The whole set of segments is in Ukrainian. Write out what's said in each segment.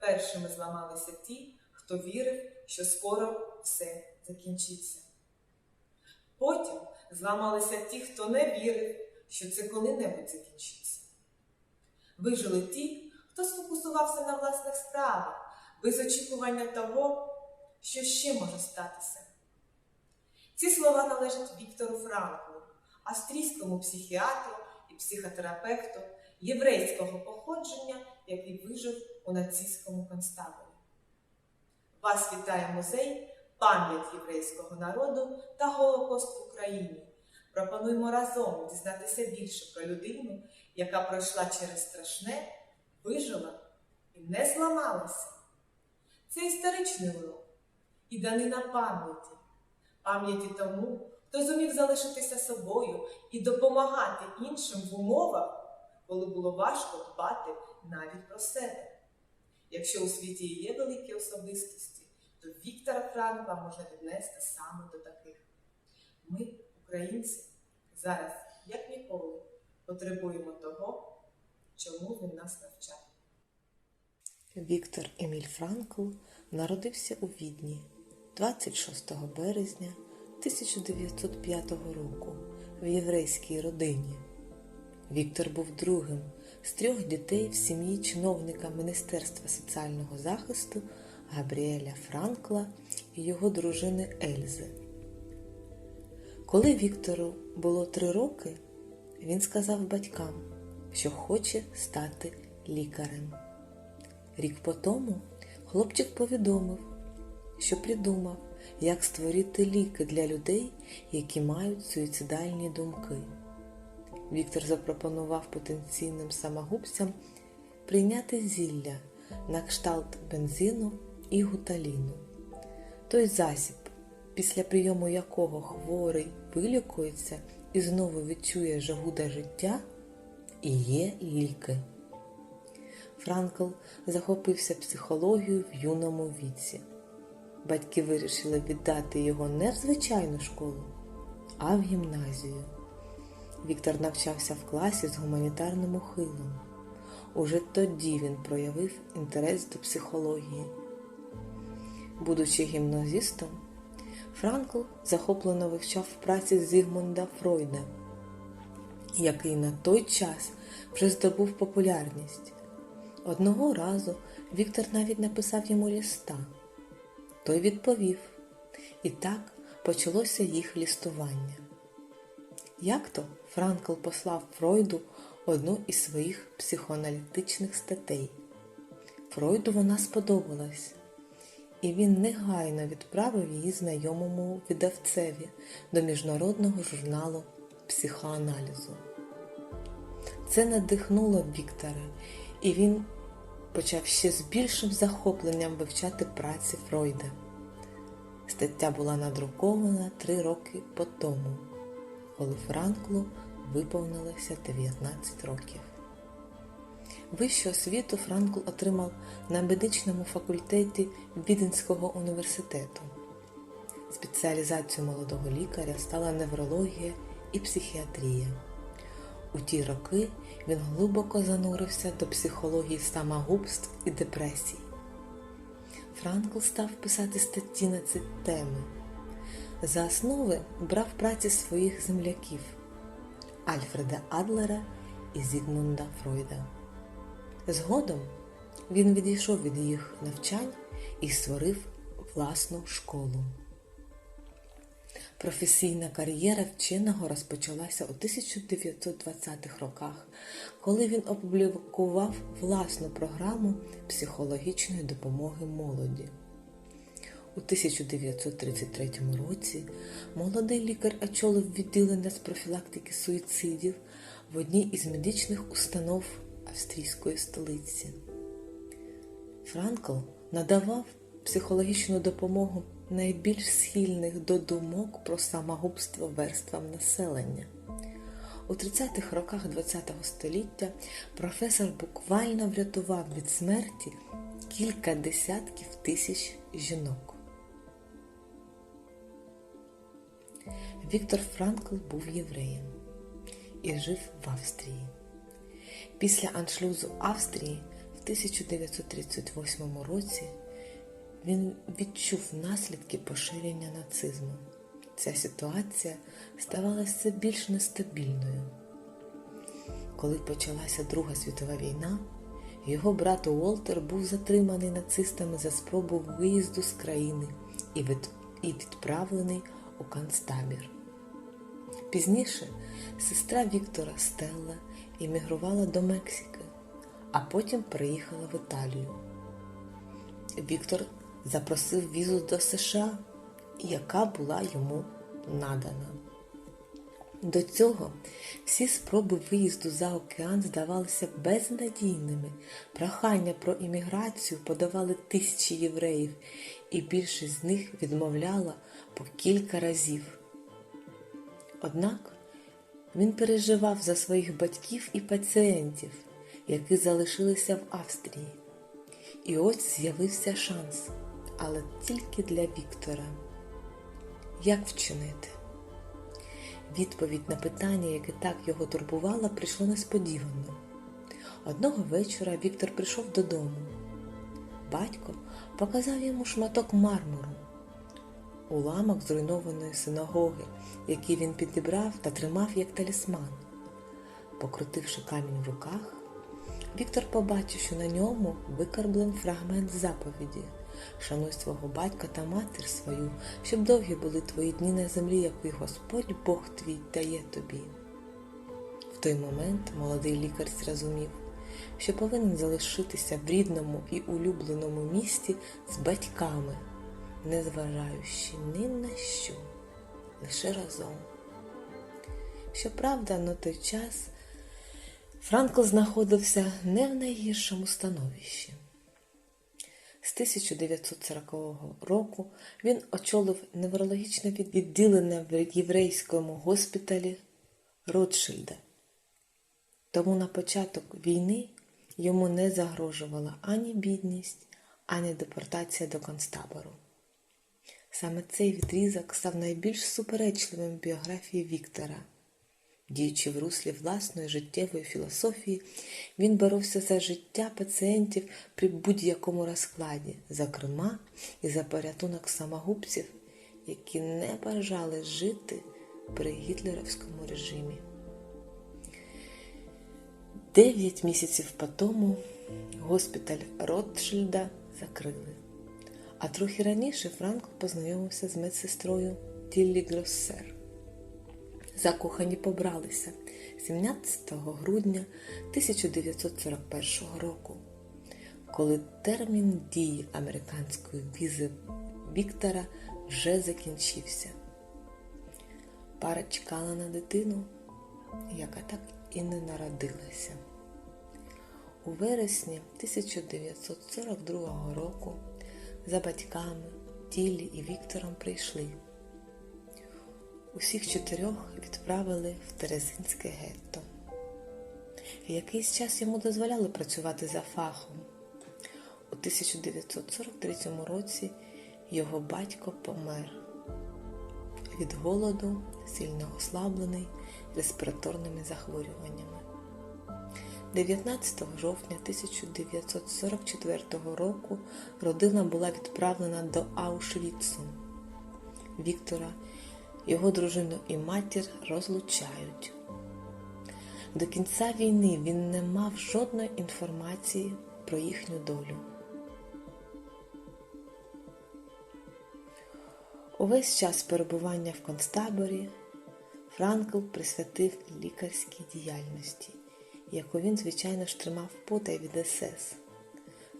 першими зламалися ті, хто вірив, що скоро все закінчиться. Потім зламалися ті, хто не вірив, що це коли-небудь закінчиться. Вижили ті, хто сфокусувався на власних справах, без очікування того, що ще може статися. Ці слова належать Віктору Франклу, австрійському психіатру і психотерапевту єврейського походження, який вижив у нацистському концтаборі. Вас вітає музей Пам'ять єврейського народу та Голокост в Україні. Пропонуємо разом дізнатися більше про людину, яка пройшла через страшне, вижила і не зламалася. Це історичний урок і данина пам'яті, пам'яті тому, хто зумів залишитися собою і допомагати іншим в умовах, коли було важко дбати навіть про себе. Якщо у світі є великі особистості, то Віктора Франкла можна віднести саме до таких. Ми, українці, зараз, як ніколи, потребуємо того, чому він нас навчав. Віктор Еміль Франкл народився у Відні 26 березня 1905 року в єврейській родині. Віктор був другим з трьох дітей в сім'ї чиновника Міністерства соціального захисту Габріеля Франкла і його дружини Ельзи. Коли Віктору було три роки, він сказав батькам, що хоче стати лікарем. Рік по тому хлопчик повідомив, що придумав, як створити ліки для людей, які мають суїцидальні думки. Віктор запропонував потенційним самогубцям прийняти зілля на кшталт бензину і гуталіну. Той засіб, після прийому якого хворий вилікується і знову відчує жагу до життя, і є ліки. Франкл захопився психологією в юному віці. Батьки вирішили віддати його не в звичайну школу, а в гімназію. Віктор навчався в класі з гуманітарним ухилом. Уже тоді він проявив інтерес до психології. Будучи гімназистом, Франкл захоплено вивчав праці Зігмунда Фройда, який на той час вже здобув популярність. Одного разу Віктор навіть написав йому листа. Той відповів, і так почалося їх лістування. Як то Франкл послав Фройду одну із своїх психоаналітичних статей. Фройду вона сподобалась, і він негайно відправив її знайомому видавцеві до міжнародного журналу психоаналізу. Це надихнуло Віктора, і він почав ще з більшим захопленням вивчати праці Фройда. Стаття була надрукована три роки по тому, коли Франклу виповнилося 19 років. Вищу освіту Франкл отримав на медичному факультеті Віденського університету. Спеціалізацією молодого лікаря стала неврологія і психіатрія. У ті роки він глибоко занурився до психології самогубств і депресій. Франкл став писати статті на ці теми. За основи брав праці своїх земляків Альфреда Адлера і Зігмунда Фройда. Згодом він відійшов від їх навчань і створив власну школу. Професійна кар'єра вченого розпочалася у 1920-х роках, коли він опублікував власну програму психологічної допомоги молоді. У 1933 році молодий лікар очолив відділення з профілактики суїцидів в одній із медичних установ австрійської столиці. Франкл надавав психологічну допомогу найбільш схильних до думок про самогубство верствам населення. У 30-х роках ХХ століття професор буквально врятував від смерті кілька десятків тисяч жінок. Віктор Франкл був євреєм і жив в Австрії. Після аншлюзу Австрії В 1938 році він відчув наслідки поширення нацизму. Ця ситуація ставала все більш нестабільною. Коли почалася Друга світова війна, його брат Уолтер був затриманий нацистами за спробу виїзду з країни і відправлений у концтабір. Пізніше сестра Віктора Стелла емігрувала до Мексики, а потім приїхала в Італію. Віктор запросив візу до США, яка була йому надана. До цього всі спроби виїзду за океан здавалися безнадійними. Прохання про імміграцію подавали тисячі євреїв, і більшість з них відмовляла по кілька разів. Однак він переживав за своїх батьків і пацієнтів, які залишилися в Австрії. І ось з'явився шанс, але тільки для Віктора. Як вчинити? Відповідь на питання, яке так його турбувало, прийшло несподівано. Одного вечора Віктор прийшов додому. Батько показав йому шматок мармуру, уламок зруйнованої синагоги, який він підібрав та тримав як талісман. Покрутивши камінь в руках, Віктор побачив, що на ньому викарблен фрагмент заповіді. Шануй свого батька та матір свою, щоб довгі були твої дні на землі, який Господь Бог твій дає тобі. В той момент молодий лікар зрозумів, що повинен залишитися в рідному і улюбленому місті з батьками, незважаючи ні на що, лише разом. Щоправда, на той час Франкл знаходився не в найгіршому становищі. З 1940 року він очолив неврологічне відділення в єврейському госпіталі Ротшильда. Тому на початок війни йому не загрожувала ані бідність, ані депортація до концтабору. Саме цей відрізок став найбільш суперечливим в біографії Віктора. Діючи в руслі власної життєвої філософії, він боровся за життя пацієнтів при будь-якому розкладі, зокрема і за порятунок самогубців, які не бажали жити при гітлерівському режимі. Дев'ять місяців по тому госпіталь Ротшильда закрили. А трохи раніше Франк познайомився з медсестрою Тіллі Гроссер. Закохані побралися 17 грудня 1941 року, коли термін дії американської візи Віктора вже закінчився. Пара чекала на дитину, яка так і не народилася. У вересні 1942 року за батьками Тілі і Віктором прийшли. Усіх чотирьох відправили в Терезинське гетто. Якийсь час йому дозволяли працювати за фахом. У 1943 році його батько помер від голоду, сильно ослаблений респіраторними захворюваннями. 19 жовтня 1944 року родина була відправлена до Аушвіцу. Віктора його дружину і матір розлучають. До кінця війни він не мав жодної інформації про їхню долю. Увесь час перебування в концтаборі Франкл присвятив лікарській діяльності, яку він, звичайно ж, тримав потай від СС.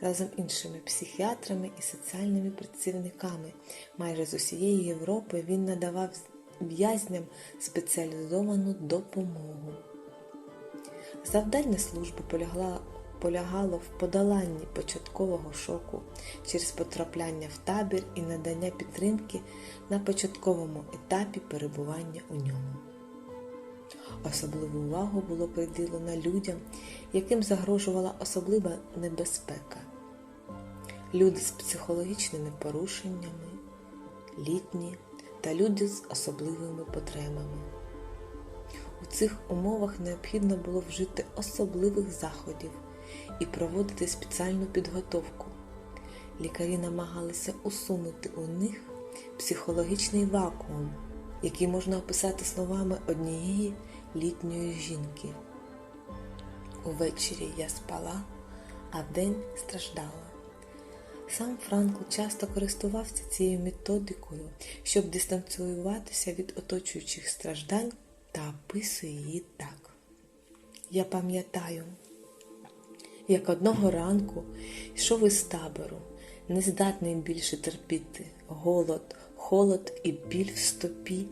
Разом іншими психіатрами і соціальними працівниками майже з усієї Європи він надавав в'язням спеціалізовану допомогу. Завдання служби полягла, полягало в подоланні початкового шоку через потрапляння в табір і надання підтримки на початковому етапі перебування у ньому. Особливу увагу було приділено людям, яким загрожувала особлива небезпека. Люди з психологічними порушеннями, літні та люди з особливими потребами. У цих умовах необхідно було вжити особливих заходів, і проводити спеціальну підготовку. Лікарі намагалися усунути у них психологічний вакуум, який можна описати словами однієї літньої жінки. Увечері я спала, а вдень страждала. Сам Франкл часто користувався цією методикою, щоб дистанціюватися від оточуючих страждань та описує її так. Я пам'ятаю, як одного ранку йшов із табору, нездатний більше терпіти голод, холод і біль в стопі,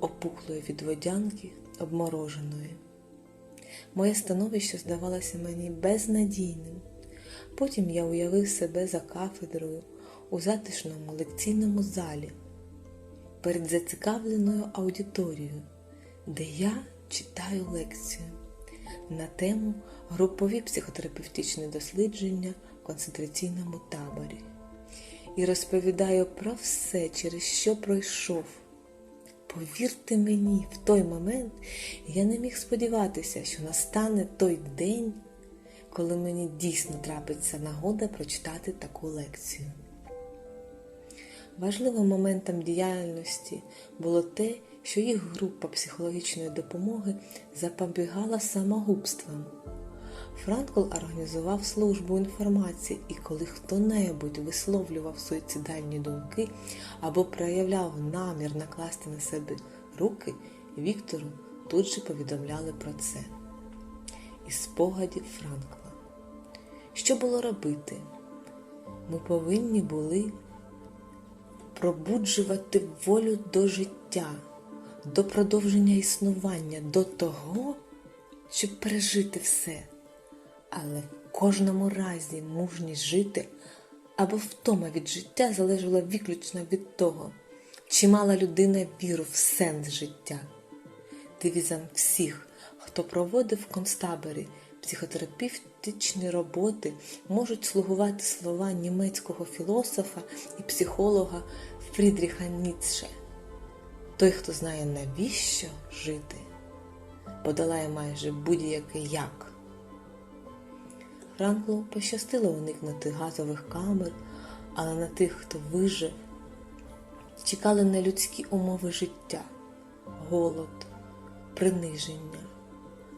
опухлої від водянки обмороженої. Моє становище здавалося мені безнадійним. Потім я уявив себе за кафедрою у затишному лекційному залі перед зацікавленою аудиторією, де я читаю лекцію на тему групові психотерапевтичні дослідження в концентраційному таборі і розповідаю про все, через що пройшов. Повірте мені, в той момент я не міг сподіватися, що настане той день, коли мені дійсно трапиться нагода прочитати таку лекцію. Важливим моментом діяльності було те, що їх група психологічної допомоги запобігала самогубствам. Франкл організував службу інформації, і коли хто-небудь висловлював суїцидальні думки або проявляв намір накласти на себе руки, Віктору тут же повідомляли про це. Із спогадів Франкла. Що було робити? Ми повинні були пробуджувати волю до життя, до продовження існування, до того, щоб пережити все. Але в кожному разі мужність жити або втома від життя залежала виключно від того, чи мала людина віру в сенс життя. Девізом всіх, хто проводив в концтаборі психотерапевтичні роботи, можуть слугувати слова німецького філософа і психолога Фрідріха Ніцше. Той, хто знає, навіщо жити, подолає майже будь-який як. Франклу пощастило уникнути газових камер, але на тих, хто вижив, чекали нелюдські умови життя, голод, приниження,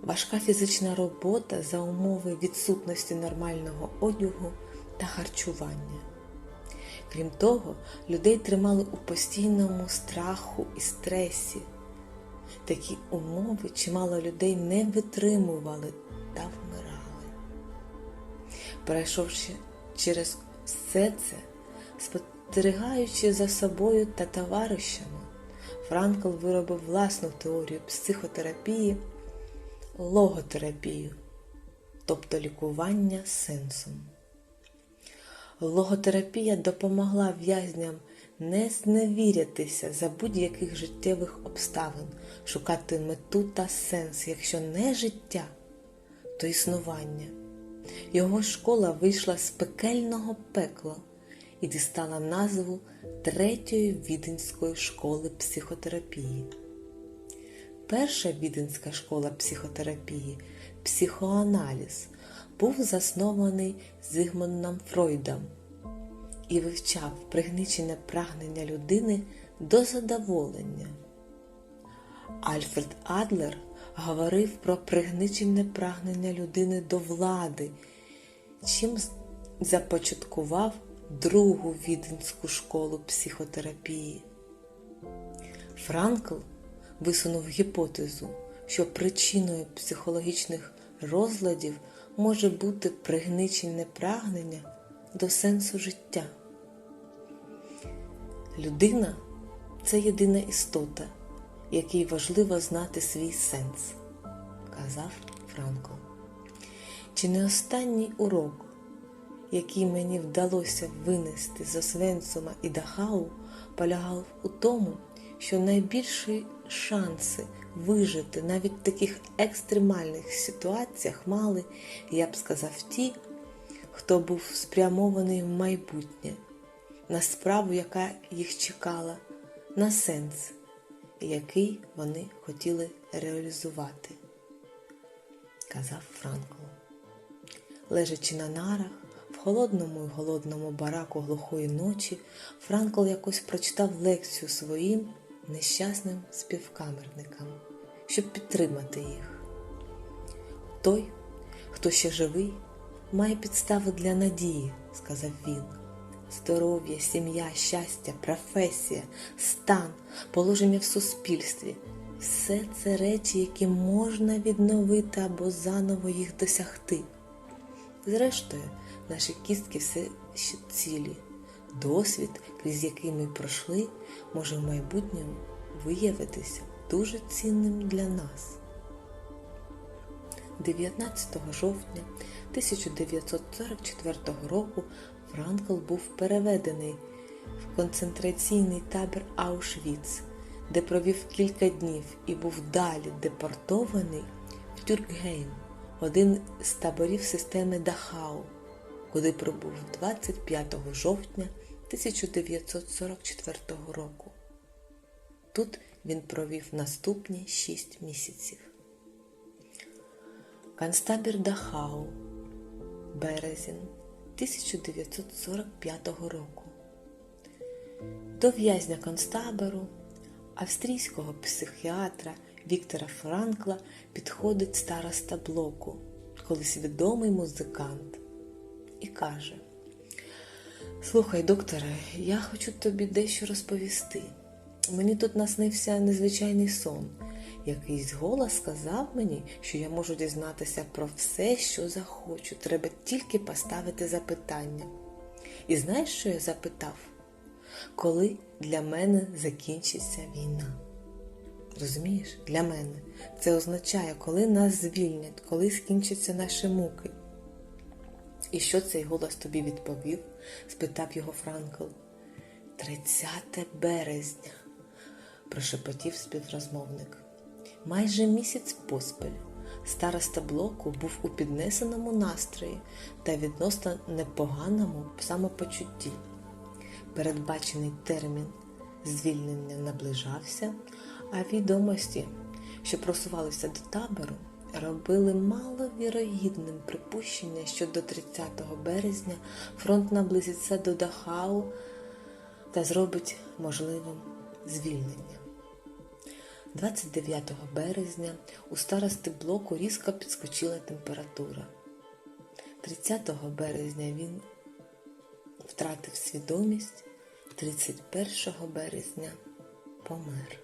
важка фізична робота за умови відсутності нормального одягу та харчування. Крім того, людей тримали у постійному страху і стресі. Такі умови чимало людей не витримували та вмирали. Пройшовши через все це, спостерігаючи за собою та товаришами, Франкл виробив власну теорію психотерапії, логотерапію, тобто лікування сенсом. Логотерапія допомогла в'язням не зневірятися за будь-яких життєвих обставин, шукати мету та сенс, якщо не життя, то існування. Його школа вийшла з пекельного пекла і дістала назву Третьої віденської школи психотерапії. Перша віденська школа психотерапії, психоаналіз, був заснований Зигмундом Фройдом і вивчав пригничене прагнення людини до задоволення. Альфред Адлер говорив про пригничене прагнення людини до влади, чим започаткував другу віденську школу психотерапії. Франкл висунув гіпотезу, що причиною психологічних розладів може бути пригничене прагнення до сенсу життя. Людина це єдина істота, якій важливо знати свій сенс, казав Франко. Чи не останній урок, який мені вдалося винести з Освенцума і Дахау, полягав у тому, що найбільші шанси вижити навіть в таких екстремальних ситуаціях мали, я б сказав, ті, хто був спрямований в майбутнє, на справу, яка їх чекала, на сенс, який вони хотіли реалізувати, казав Франкл. Лежачи на нарах, в холодному й голодному бараку глухої ночі, Франкл якось прочитав лекцію своїм нещасним співкамерникам, щоб підтримати їх. Той, хто ще живий, має підстави для надії, сказав він. Здоров'я, сім'я, щастя, професія, стан, положення в суспільстві все це речі, які можна відновити або заново їх досягти. Зрештою, наші кістки все ще цілі. Досвід, крізь який ми пройшли, може в майбутньому виявитися дуже цінним для нас. 19 жовтня 1944 року Франкл був переведений в концентраційний табір Аушвіц, де провів кілька днів і був далі депортований в Тюркгейм, один з таборів системи Дахау, куди прибув 25 жовтня 1944 року. Тут він провів наступні шість місяців. Концтабір Дахау, березень 1945 року. До в'язня концтабору, австрійського психіатра Віктора Франкла підходить староста блоку, колись відомий музикант, і каже: Слухай, докторе, я хочу тобі дещо розповісти. Мені тут наснився незвичайний сон. Якийсь голос сказав мені, що я можу дізнатися про все, що захочу. Треба тільки поставити запитання. І знаєш, що я запитав? Коли для мене закінчиться війна? Розумієш, для мене це означає, коли нас звільнять, коли скінчаться наші муки. І що цей голос тобі відповів? спитав його Франкл. 30 березня, прошепотів співрозмовник. Майже місяць поспіль староста блоку був у піднесеному настрої та відносно непоганому самопочутті. Передбачений термін звільнення наближався, а відомості, що просувалися до табору, робили маловірогідним припущення, що до 30 березня фронт наблизиться до Дахау та зробить можливим звільнення. 29 березня у старости блоку різко підскочила температура. 30 березня він втратив свідомість, 31 березня помер.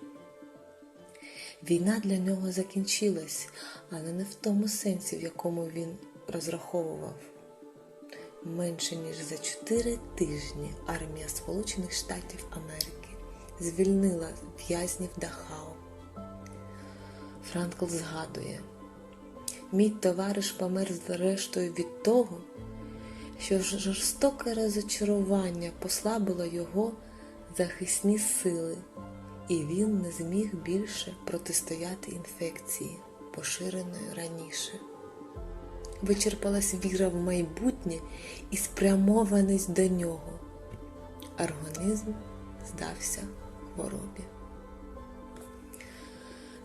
Війна для нього закінчилась, але не в тому сенсі, в якому він розраховував. Менше ніж за 4 тижні армія Сполучених Штатів Америки звільнила в'язнів Дахау. Франкл згадує, мій товариш помер зрештою від того, що жорстоке розочарування послабило його захисні сили, і він не зміг більше протистояти інфекції, поширеної раніше. Вичерпалась віра в майбутнє і спрямованість до нього. Організм здався хворобі.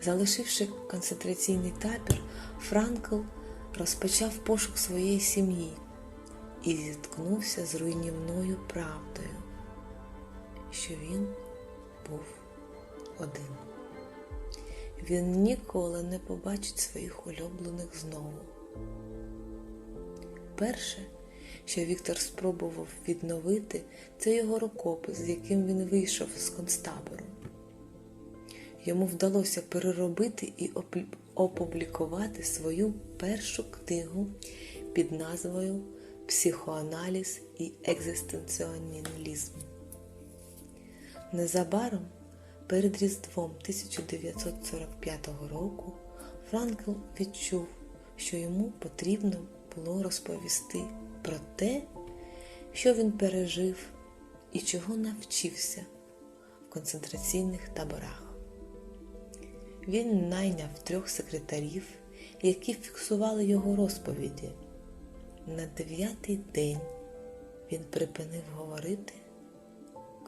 Залишивши концентраційний табір, Франкл розпочав пошук своєї сім'ї і зіткнувся з руйнівною правдою, що він був один. Він ніколи не побачить своїх улюблених знову. Перше, що Віктор спробував відновити, це його рукопис, з яким він вийшов з концтабору. Йому вдалося переробити і опублікувати свою першу книгу під назвою Психоаналіз і екзистенціоналізм. Незабаром перед Різдвом 1945 року Франкл відчув, що йому потрібно було розповісти про те, що він пережив і чого навчився в концентраційних таборах. Він найняв трьох секретарів, які фіксували його розповіді. На дев'ятий день він припинив говорити,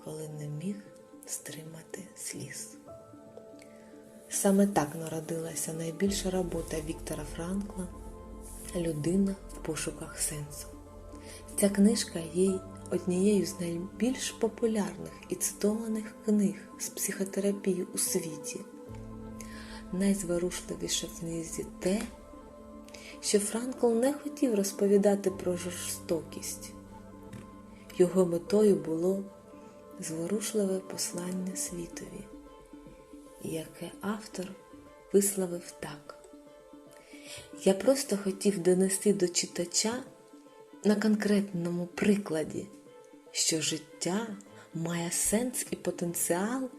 коли не міг стримати сліз. Саме так народилася найбільша робота Віктора Франкла Людина в пошуках сенсу. Ця книжка є однією з найбільш популярних і цитованих книг з психотерапії у світі. Найзворушливіше в книзі те, що Франкл не хотів розповідати про жорстокість. Його метою було зворушливе послання світові, яке автор висловив так. Я просто хотів донести до читача на конкретному прикладі, що життя має сенс і потенціал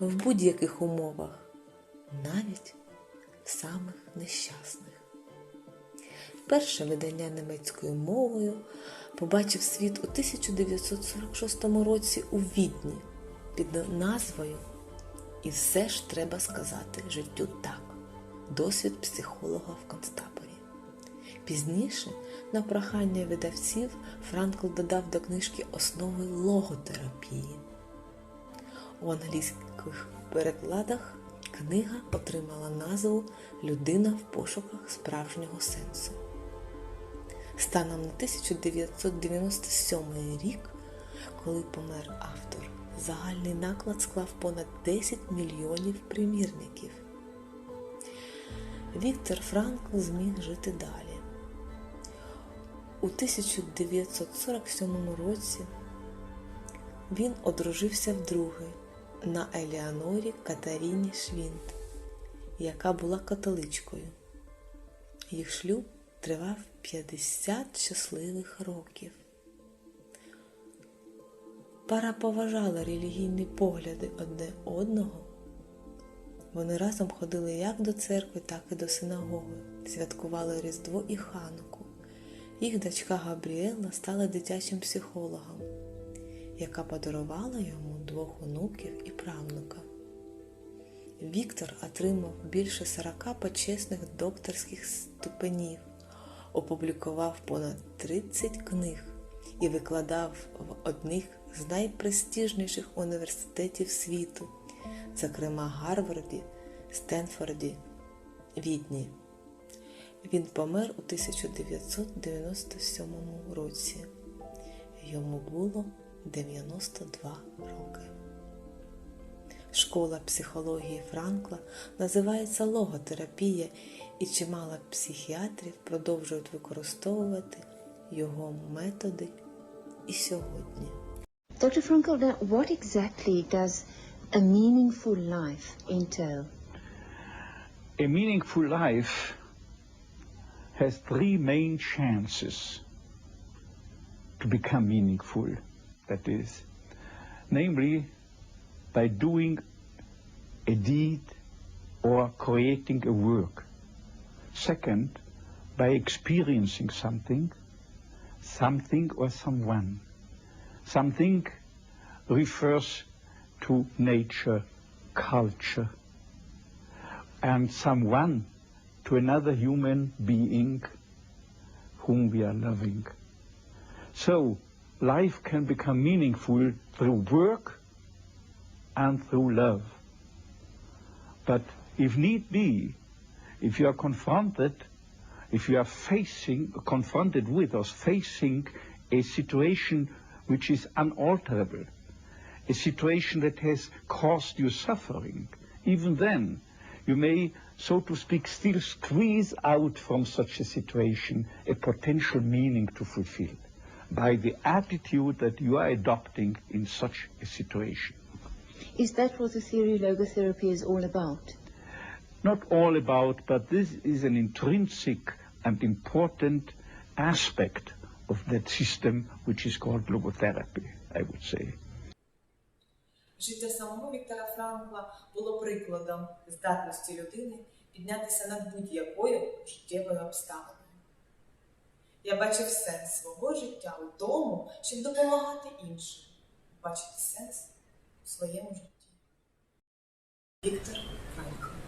в будь-яких умовах, навіть самих нещасних. Перше видання німецькою мовою побачив світ у 1946 році у Відні під назвою І все ж треба сказати життю так. Досвід психолога в концтаборі. Пізніше, на прохання видавців, Франкл додав до книжки основи логотерапії. У англійських перекладах книга отримала назву Людина в пошуках справжнього сенсу. Станом на 1997 рік, коли помер автор, загальний наклад склав понад 10 мільйонів примірників. Віктор Франкл зміг жити далі. У 1947 році він одружився вдруге на Еліанорі Катаріні Швінт, яка була католичкою. Їх шлюб тривав 50 щасливих років. Пара поважала релігійні погляди одне одного. Вони разом ходили як до церкви, так і до синагоги, святкували Різдво і Хануку. Їх дочка Габріела стала дитячим психологом, яка подарувала йому двох онуків і правнука. Віктор отримав більше 40 почесних докторських ступенів, опублікував понад 30 книг і викладав в одних з найпрестижніших університетів світу, зокрема Гарварді, Стенфорді, Відні. Він помер у 1997 році. Йому було 92 роки. Школа психології Франкла називається логотерапія, і чимало психіатрів продовжують використовувати його методи і сьогодні. Dr. Frankel, what exactly does a meaningful life entail? A meaningful life has three main chances to become meaningful. That is, namely, by doing a deed or creating a work. Second, by experiencing something, something or someone. Something refers to nature, culture, and someone to another human being whom we are loving. So, life can become meaningful through work and through love. But if need be, if you are confronted, if you are facing, confronted with or facing a situation which is unalterable, a situation that has caused you suffering, even then you may, so to speak, still squeeze out from such a situation a potential meaning to fulfill by the attitude that you are adopting in such a situation. Is that what the theory of logotherapy is all about? Not all about, but this is an intrinsic and important aspect of that system which is called logotherapy, I would say. Життя самого Віктора Франкла було прикладом здатності людини піднятися над будь-якою життєвою обставиною. Я бачив сенс свого життя у тому, щоб допомагати іншим, бачити сенс у своєму житті. Віктор Франкл